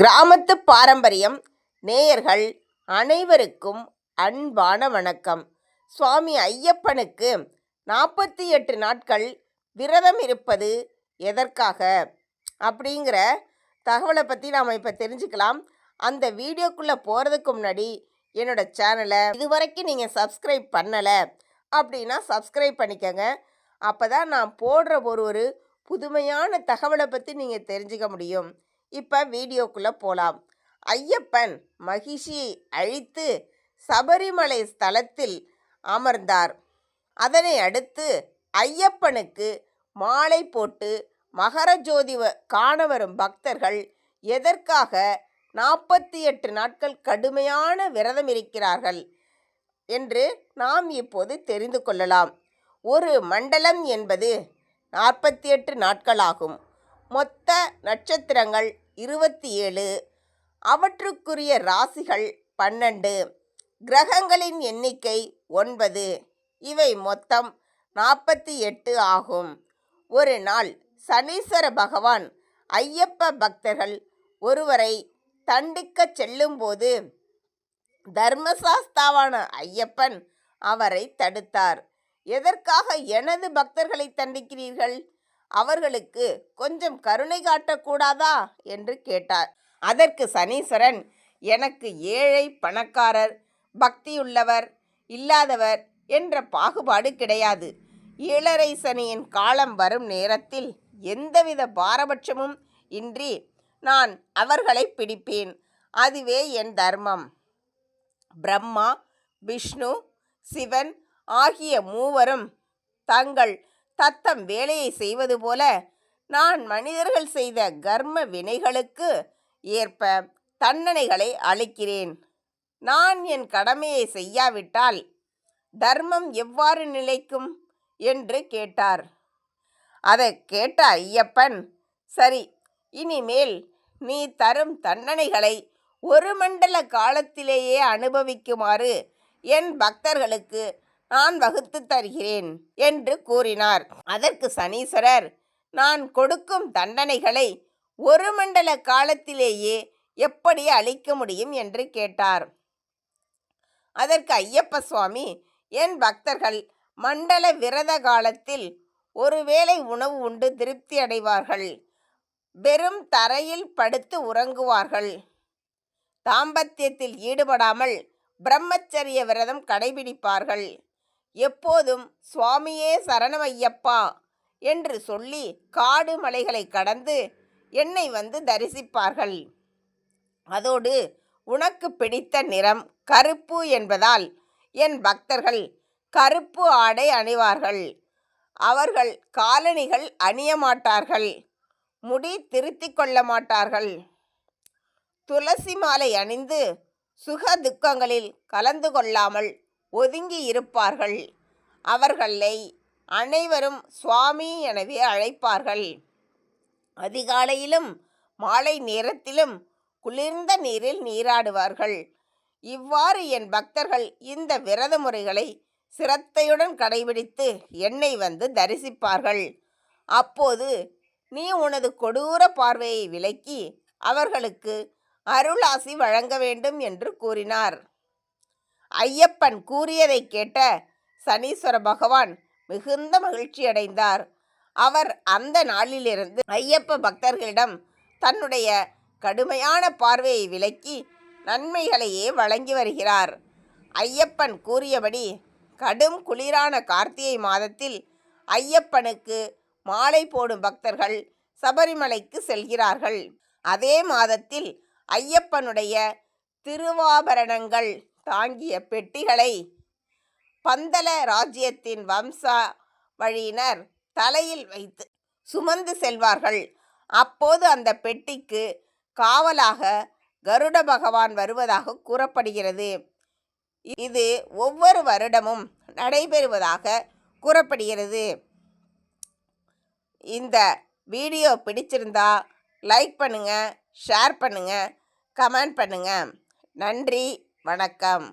கிராமத்து பாரம்பரியம் நேயர்கள் அனைவருக்கும் அன்பான வணக்கம். சுவாமி ஐயப்பனுக்கு நாற்பத்தி எட்டு நாட்கள் விரதம் இருப்பது எதற்காக? அப்படிங்கிற தகவலை பற்றி நாம் இப்போ தெரிஞ்சுக்கலாம். அந்த வீடியோக்குள்ளே போகிறதுக்கு முன்னாடி என்னோடய சேனலை இதுவரைக்கும் நீங்கள் சப்ஸ்கிரைப் பண்ணலை அப்படின்னா சப்ஸ்கிரைப் பண்ணிக்கோங்க. அப்போ தான் நான் போடுற ஒரு ஒரு புதுமையான தகவலை பற்றி நீங்கள் தெரிஞ்சுக்க முடியும். இப்போ வீடியோக்குள்ளே போகலாம் ஐயப்பன் மகிஷியை அழித்து சபரிமலை ஸ்தலத்தில் அமர்ந்தார். அதனை அடுத்து ஐயப்பனுக்கு மாலை போட்டு மகர ஜோதி வ- காண வரும் பக்தர்கள் எதற்காக நாற்பத்தி எட்டு நாட்கள் கடுமையான விரதம் இருக்கிறார்கள் என்று நாம் இப்போது தெரிந்து கொள்ளலாம். ஒரு மண்டலம் என்பது நாற்பத்தி எட்டு நாட்களாகும். மொத்த நட்சத்திரங்கள் இருபத்தி ஏழு. அவற்றுக்குரிய ராசிகள் பன்னெண்டு. கிரகங்களின் எண்ணிக்கை ஒன்பது. இவை மொத்தம் நாற்பத்தி எட்டு ஆகும். ஒரு நாள் சனீஸ்வர பகவான் ஐயப்ப பக்தர்கள் ஒருவரை தண்டிக்கச் செல்லும்போது தர்மசாஸ்தாவான ஐயப்பன் அவரை தடுத்தார். எதற்காக எனது பக்தர்களை தண்டிக்கிறீர்கள்? அவர்களுக்கு கொஞ்சம் கருணை காட்டக்கூடாதா? என்று கேட்டார். அதற்கு சனீஸ்வரன் எனக்கு ஏழை பணக்காரர் பக்தியுள்ளவர் இல்லாதவர் என்ற பாகுபாடு கிடையாது. ஏழரை சனியின் காலம் வரும் நேரத்தில் எந்தவித பாரபட்சமும் இன்றி நான் அவர்களை பிடிப்பேன். அதுவே என் தர்மம். பிரம்மா விஷ்ணு சிவன் ஆகிய மூவரும் தங்கள் தத்தம் வேலையை செய்வது போல நான் மனிதர்கள் செய்த கர்ம வினைகளுக்கு ஏற்ப தண்டனைகளை அளிக்கிறேன். நான் என் கடமையை செய்யாவிட்டால் தர்மம் எவ்வாறு நிலைக்கும்? என்று கேட்டார். அதை கேட்ட ஐயப்பன் சரி இனிமேல் நீ தரும் தண்டனைகளை ஒரு மண்டல காலத்திலேயே அனுபவிக்குமாறு என் பக்தர்களுக்கு நான் வகுத்து தருகிறேன் என்று கூறினார். அதற்கு சனீஸ்வரர் நான் கொடுக்கும் தண்டனைகளை ஒரு மண்டல காலத்திலேயே எப்படி அளிக்க முடியும்? என்று கேட்டார். அதற்கு ஐயப்ப சுவாமி என் பக்தர்கள் மண்டல விரத காலத்தில் ஒருவேளை உணவு உண்டு திருப்தி அடைவார்கள். வெறும் தரையில் படுத்து உறங்குவார்கள். தாம்பத்தியத்தில் ஈடுபடாமல் பிரம்மச்சரிய விரதம் கடைபிடிப்பார்கள். எப்போதும் சுவாமியே சரணமையப்பா என்று சொல்லி காடு மலைகளை கடந்து என்னை வந்து தரிசிப்பார்கள். அதோடு உனக்கு பிடித்த நிறம் கருப்பு என்பதால் என் பக்தர்கள் கருப்பு ஆடை அணிவார்கள். அவர்கள் காலணிகள் அணிய மாட்டார்கள். முடி திருத்திக் கொள்ள மாட்டார்கள். துளசி மாலை அணிந்து சுக துக்கங்களில் கலந்து கொள்ளாமல் ஒதுங்கி இருப்பார்கள். அவர்களை அனைவரும் சுவாமி எனவே அழைப்பார்கள். அதிகாலையிலும் மாலை நேரத்திலும் குளிர்ந்த நீரில் நீராடுவார்கள். இவ்வாறு என் பக்தர்கள் இந்த விரத முறைகளை சிரத்தையுடன் கடைபிடித்து என்னை வந்து தரிசிப்பார்கள். அப்போது நீ உனது கொடூர பார்வையை விலக்கி அவர்களுக்கு அருளாசி வழங்க வேண்டும் என்று கூறினார். ஐயப்பன் கூறியதை கேட்ட சனீஸ்வர பகவான் மிகுந்த மகிழ்ச்சியடைந்தார் அவர் அந்த நாளிலிருந்து ஐயப்ப பக்தர்களிடம் தன்னுடைய கடுமையான பார்வையை விலக்கி நன்மைகளையே வழங்கி வருகிறார். ஐயப்பன் கூறியபடி கடும் குளிரான கார்த்திகை மாதத்தில் ஐயப்பனுக்கு மாலை போடும் பக்தர்கள் சபரிமலைக்கு செல்கிறார்கள். அதே மாதத்தில் ஐயப்பனுடைய திருவாபரணங்கள் தாங்கிய பெட்டிகளை பந்தல ராஜ்யத்தின் வம்சா வழியினர் தலையில் வைத்து சுமந்து செல்வார்கள். அப்போது அந்த பெட்டிக்கு காவலாக கருட பகவான் வருவதாக கூறப்படுகிறது. இது ஒவ்வொரு வருடமும் நடைபெறுவதாக கூறப்படுகிறது. இந்த வீடியோ பிடிச்சிருந்தா லைக் பண்ணுங்கள் ஷேர் பண்ணுங்கள் கமெண்ட் பண்ணுங்கள் நன்றி. வணக்கம்.